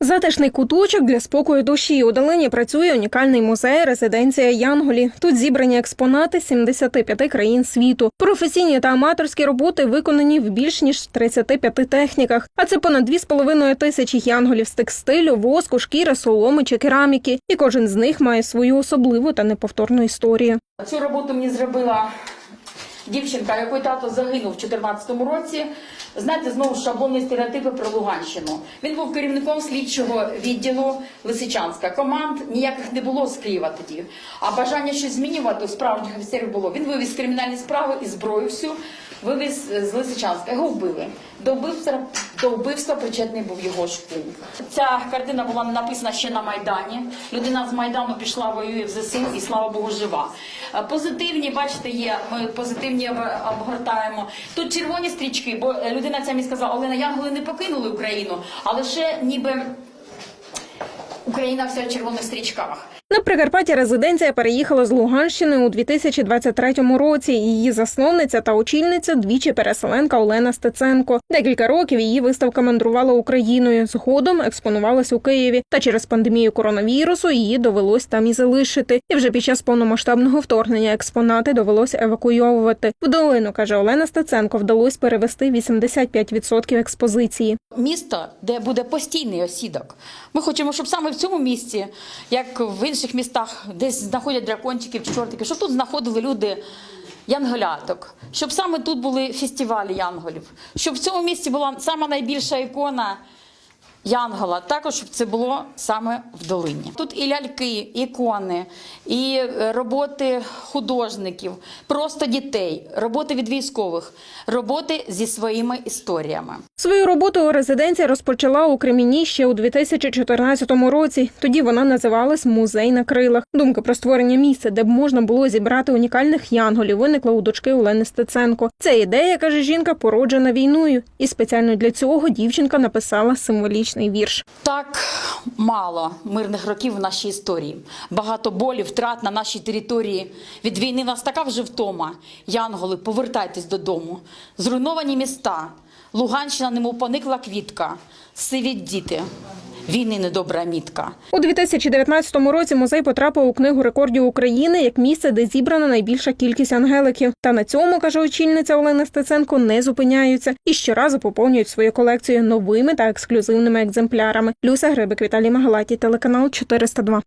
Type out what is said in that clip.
Затишний куточок для спокою душі. У долині працює унікальний музей резиденція Янголі. Тут зібрані експонати з 75 країн світу. Професійні та аматорські роботи виконані в більш ніж 35 техніках. А це понад 2,5 тисячі янголів з текстилю, воску, шкіри, соломи чи кераміки. І кожен з них має свою особливу та неповторну історію. Цю роботу мені зробила дівчинка, якої тато загинув в 2014 році. Знаєте, знову шаблонні стереотипи про Луганщину. Він був керівником слідчого відділу Лисичанська. Команд ніяких не було з Києва тоді. А бажання щось змінювати у справжніх офіцерів було. Він вивіз кримінальні справи і зброю всю вивіз з Лисичанська. Його вбили. До вбивства, до вбивства причетний був його ж кум. Ця картина була написана ще на Майдані. Людина з Майдану пішла, воює в ЗСУ і слава Богу, жива. Е, Позитивні, бачите, є. Ми позитивні обгортаємо. Тут червоні стрічки, бо е, людина ця мені сказала, Олена, янголи не покинули Україну, а лише ніби Україна вся в червоних стрічках. На Прикарпаття резиденція переїхала з Луганщини у 2023 році. Її засновниця та очільниця двічі переселенка Олена Стеценко. Декілька років її виставка мандрувала Україною. Згодом експонувалась у Києві. Та через пандемію коронавірусу її довелось там і залишити. І вже під час повномасштабного вторгнення експонати довелося евакуйовувати. В долину каже Олена Стеценко, вдалося перевести 85% експозиції. місто, де буде постійний осідок. Ми хочемо, щоб саме в цьому місці, як в інших містах, десь знаходять дракончиків чи чортиків, щоб тут знаходили люди. Янголяток, щоб саме тут були фестивалі янголів, щоб в цьому місці була сама найбільша ікона Янгола, також щоб це було саме в долині. Тут і ляльки, ікони, і е, роботи художників, просто дітей, роботи від військових, роботи зі своїми історіями. Свою роботу резиденція розпочала у Креміні ще у 2014 році. Тоді вона називалась Музей на крилах. Думка про створення місця, де б можна було зібрати унікальних янголів, виникла у дочки Олени Стеценко. Ця ідея, каже жінка, породжена війною, і спеціально для цього дівчинка написала символічний вірш. Так мало мирних років в нашій історії. Багато болі, втрат на нашій території. Від війни нас така вже втома. Янголи, повертайтесь додому. Зруйновані міста. Луганщина, немов поникла квітка. Сиві діти. Війни недобра мітка. У 2019 році музей потрапив у книгу рекордів України як місце, де зібрана найбільша кількість ангеликів. Та на цьому каже очільниця Олена Стеценко, не зупиняються і щоразу поповнюють свою колекцію новими та ексклюзивними екземплярами. Люся Грибик, Віталій Магалаті, телеканал 402.